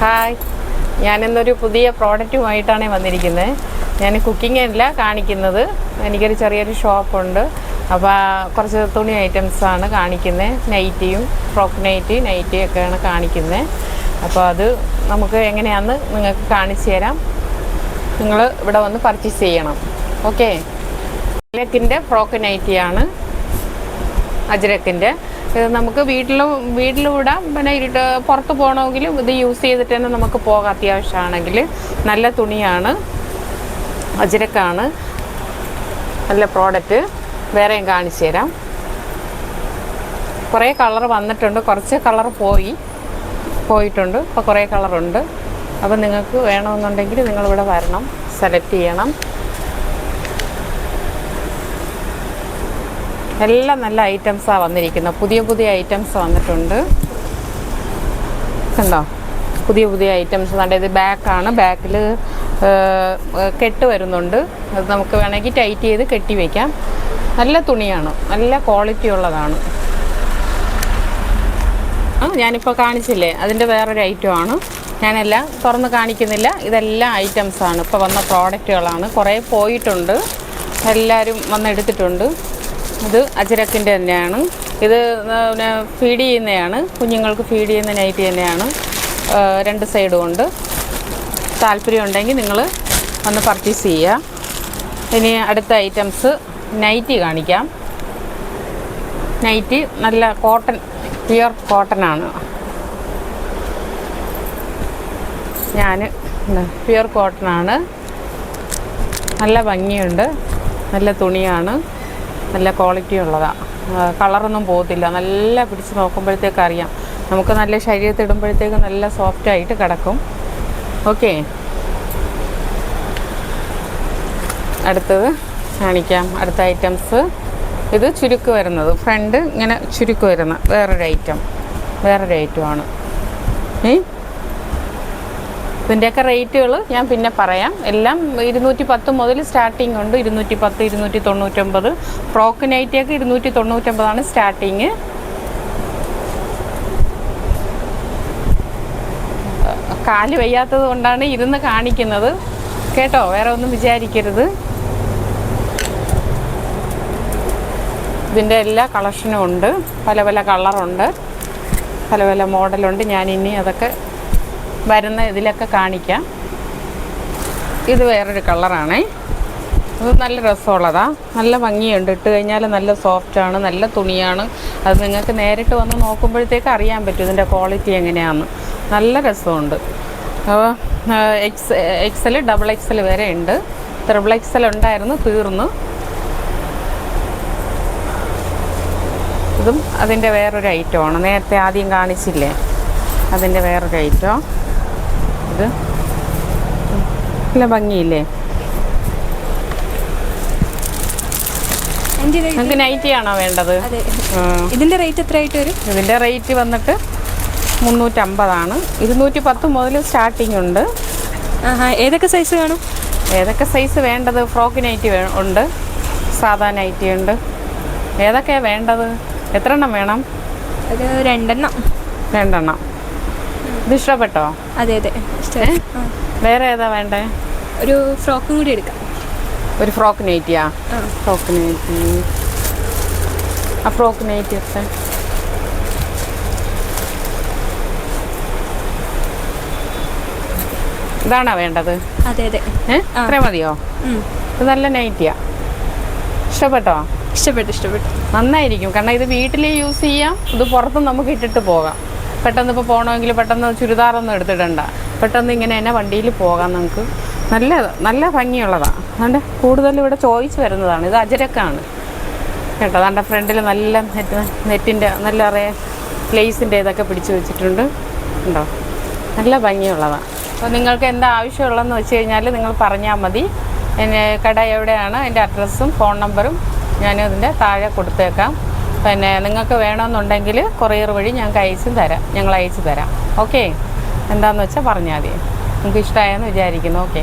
Hi. ഞാനിന്നൊരു പുതിയ പ്രോഡക്റ്റുമായിട്ടാണ് വന്നിരിക്കുന്നത് ഞാൻ കുക്കിംഗ് അല്ല കാണിക്കുന്നത്. എനിക്കൊരു ചെറിയൊരു ഷോപ്പുണ്ട്. അപ്പോൾ കുറച്ച് തുണി ഐറ്റംസാണ് കാണിക്കുന്നത് നൈറ്റിയും ഫ്രോക്ക് നൈറ്റി നൈറ്റി ഒക്കെയാണ് കാണിക്കുന്നത് അപ്പോൾ അത് നമുക്ക് എങ്ങനെയാണെന്ന് നിങ്ങൾക്ക് കാണിച്ചു തരാം. നിങ്ങൾ ഇവിടെ വന്ന് പർച്ചേസ് ചെയ്യണം. Okay ലെക്കിന്റെ frock നൈറ്റിയാണ്. അജ്രക്കിന്റെ നമുക്ക് വീട്ടിലും വീട്ടിലും ഇടാം പിന്നെ ഇരുട്ട് പുറത്ത് പോകണമെങ്കിലും ഇത് യൂസ് ചെയ്തിട്ട് തന്നെ നമുക്ക് പോകാം അത്യാവശ്യമാണെങ്കിൽ. നല്ല തുണിയാണ് അജിരക്കാണ് നല്ല പ്രോഡക്റ്റ് വേറെയും കാണിച്ചു തരാം. കുറേ കളർ വന്നിട്ടുണ്ട് കുറച്ച് കളർ പോയി പോയിട്ടുണ്ട്. അപ്പോൾ കുറേ കളറുണ്ട് അപ്പോൾ നിങ്ങൾക്ക് വേണമെന്നുണ്ടെങ്കിൽ നിങ്ങളിവിടെ വരണം സെലക്ട് ചെയ്യണം. എല്ലാം നല്ല ഐറ്റംസാണ് വന്നിരിക്കുന്നത്. പുതിയ പുതിയ ഐറ്റംസ് വന്നിട്ടുണ്ട്. കണ്ടോ? പുതിയ പുതിയ ഐറ്റംസ്. കണ്ടോ? ഇത് ബാക്കാണ്. ബാക്കിൽ കെട്ട് വരുന്നുണ്ട്. അത് നമുക്ക് വേണമെങ്കിൽ ടൈറ്റ് ചെയ്ത് കെട്ടി വയ്ക്കാം നല്ല തുണിയാണ്. നല്ല ക്വാളിറ്റി ഉള്ളതാണ്. ആ ഞാനിപ്പോൾ കാണിച്ചില്ലേ? അതിന്റെ വേറൊരു ഐറ്റമാണ് ഞാനെല്ലാം തുറന്ന് കാണിക്കുന്നില്ല. ഇതെല്ലാം ഐറ്റംസാണ്. ഇപ്പോൾ വന്ന പ്രോഡക്റ്റുകളാണ്. കുറേ പോയിട്ടുണ്ട്. എല്ലാവരും വന്ന് എടുത്തിട്ടുണ്ട്. ഇത് അജരക്കിന്റെ തന്നെയാണ്. ഇത് പിന്നെ ഫീഡ് ചെയ്യുന്നതാണ്. കുഞ്ഞുങ്ങൾക്ക് ഫീഡ് ചെയ്യുന്ന നൈറ്റി തന്നെയാണ്. രണ്ട് സൈഡും ഉണ്ട്. താല്പര്യം ഉണ്ടെങ്കിൽ നിങ്ങൾ വന്ന് പർച്ചേസ് ചെയ്യുക. ഇനി അടുത്ത ഐറ്റംസ് നൈറ്റി കാണിക്കാം. നൈറ്റി നല്ല കോട്ടൺ പ്യുർ കോട്ടൺ ആണ്. ഞാൻ പ്യുർ കോട്ടൺ ആണ്. നല്ല ഭംഗിയുണ്ട്. നല്ല തുണിയാണ്. നല്ല ക്വാളിറ്റി ഉള്ളതാണ് കളറൊന്നും പോകത്തില്ല. നല്ല പിടിച്ച് നോക്കുമ്പോഴത്തേക്ക് അറിയാം. നമുക്ക് നല്ല ശരീരത്തിൽ ഇടുമ്പോഴത്തേക്ക് നല്ല സോഫ്റ്റ് ആയിട്ട് കിടക്കും. ഓക്കെ അടുത്തത് കാണിക്കാം. അടുത്ത ഐറ്റംസ് ഇത് ചുരുക്ക് വരുന്നത്. ഫ്രണ്ട് ഇങ്ങനെ ചുരുക്ക് വരുന്ന വേറൊരു ഐറ്റം വേറൊരു ഐറ്റമാണ് ഏ? ഇതിന്റെയൊക്കെ റേറ്റുകൾ ഞാൻ പിന്നെ പറയാം. എല്ലാം ഇരുന്നൂറ്റി പത്ത് മുതൽ സ്റ്റാർട്ടിംഗ് ഉണ്ട്. ഇരുന്നൂറ്റി പത്ത് ഇരുന്നൂറ്റി തൊണ്ണൂറ്റൊമ്പത് ഫ്രോക്ക് നൈറ്റിയൊക്കെ ഇരുന്നൂറ്റി തൊണ്ണൂറ്റൊമ്പതാണ് സ്റ്റാർട്ടിങ്. കാൽ വയ്യാത്തത് കൊണ്ടാണ് ഇരുന്ന് കാണിക്കുന്നത്. കേട്ടോ? വേറെ ഒന്നും വിചാരിക്കരുത്. ഇതിന്റെ എല്ലാ കളക്ഷനും ഉണ്ട്. പല പല കളറുണ്ട്. പല പല മോഡലുണ്ട്. ഞാൻ ഇനി അതൊക്കെ വരുന്ന ഇതിലൊക്കെ കാണിക്കാം. ഇത് വേറൊരു കളറാണേ. ഇത് നല്ല രസമുള്ളതാ. നല്ല ഭംഗിയുണ്ട്. ഇട്ട് കഴിഞ്ഞാൽ നല്ല സോഫ്റ്റാണ് നല്ല തുണിയാണ്. അത് നിങ്ങൾക്ക് നേരിട്ട് വന്ന് നോക്കുമ്പോഴത്തേക്ക് അറിയാൻ പറ്റും ഇതിന്റെ ക്വാളിറ്റി എങ്ങനെയാണെന്ന് നല്ല രസമുണ്ട്. അപ്പോൾ എക്സ് എക്സൽ ഡബിൾ എക്സൽ വരെ ഉണ്ട്. ത്രിബിൾ എക്സൽ ഉണ്ടായിരുന്നു തീർന്നു. ഇതും അതിന്റെ വേറൊരു ഐറ്റമാണ് നേരത്തെ ആദ്യം കാണിച്ചില്ലേ? അതിന്റെ വേറൊരു ഐറ്റം ഇത്. നല്ല ഭംഗിയില്ലേ? ണോ നിങ്ങൾക്ക് നൈറ്റി ആണോ വേണ്ടത്? ഇതിന്റെ റേറ്റ് എത്ര റേറ്റ് എത്രയായിട്ട് വരും? ഇതിന്റെ റേറ്റ് വന്നിട്ട് മുന്നൂറ്റമ്പതാണ്. ഇരുന്നൂറ്റി പത്ത് മുതൽ സ്റ്റാർട്ടിംഗ് ഉണ്ട്. ഏതൊക്കെ സൈസ് വേണം? ഏതൊക്കെ സൈസ് വേണ്ടത്? ഫ്രോക്ക് നൈറ്റി ഉണ്ട്. സാധാ നൈറ്റി ഉണ്ട്. ഏതൊക്കെയാണ് വേണ്ടത്? എത്ര എണ്ണം വേണം? ഒരു രണ്ടെണ്ണം. രണ്ടെണ്ണം. ഇത് ഇഷ്ടപ്പെട്ടോ? അതെ അതെ. വേറെ ഏതാ വേണ്ടേ? ഒരു ഫ്രോക്കും കൂടി എടുക്കാം. ഒരു ഫ്രോക്ക് നൈറ്റിയാ? Frock nighty. ആ ഫ്രോക്ക് നൈറ്റി ഒക്കെ. ഇതാണോ വേണ്ടത്? അതെ അതെ. ഏ? മതിയോ? ഇത് നല്ല നൈറ്റിയാ. ഇഷ്ടപ്പെട്ടോ? ഇഷ്ടപ്പെട്ടു ഇഷ്ടപ്പെട്ടു. നന്നായിരിക്കും. കാരണം ഇത് വീട്ടിൽ യൂസ് ചെയ്യാം ഇത് പുറത്തും നമുക്ക് ഇട്ടിട്ട് പോകാം. പെട്ടെന്ന് ഇപ്പോൾ പോകണമെങ്കിൽ പെട്ടെന്ന് ചുരിദാറൊന്നും എടുത്തിടണ്ട. പെട്ടെന്ന് ഇങ്ങനെ തന്നെ വണ്ടിയിൽ പോകാം നമുക്ക്. നല്ല നല്ല ഭംഗിയുള്ളതാണ് അതുകൊണ്ട് കൂടുതലും ഇവിടെ ചോയ്സ് വരുന്നതാണ്. ഇത് അജരക്കാണ്. കേട്ടോ അതാണ്ട് ഫ്രണ്ടിൽ നല്ല നെറ്റ് നെറ്റിന്റെ നല്ല അറിയ ലേസിന്റെ ഇതൊക്കെ പിടിച്ചു വെച്ചിട്ടുണ്ട്. ഉണ്ടോ? നല്ല ഭംഗിയുള്ളതാണ് അപ്പോൾ നിങ്ങൾക്ക് എന്താ ആവശ്യമുള്ളതെന്ന് വെച്ച് കഴിഞ്ഞാൽ നിങ്ങൾ പറഞ്ഞാൽ മതി. കട എവിടെയാണ്? എന്റെ അഡ്രസ്സും ഫോൺ നമ്പറും ഞാൻ ഇതിന്റെ താഴെ കൊടുത്തേക്കാം. പിന്നെ നിങ്ങൾക്ക് വേണമെന്നുണ്ടെങ്കിൽ കൊറിയർ വഴി ഞങ്ങൾക്ക് അയച്ചു തരാം. ഞങ്ങൾ അയച്ചു തരാം. ഓക്കെ എന്താണെന്ന് വെച്ചാൽ പറഞ്ഞാൽ മതി. നിങ്ങൾക്ക് ഇഷ്ടമായെന്ന് വിചാരിക്കുന്നു. ഓക്കെ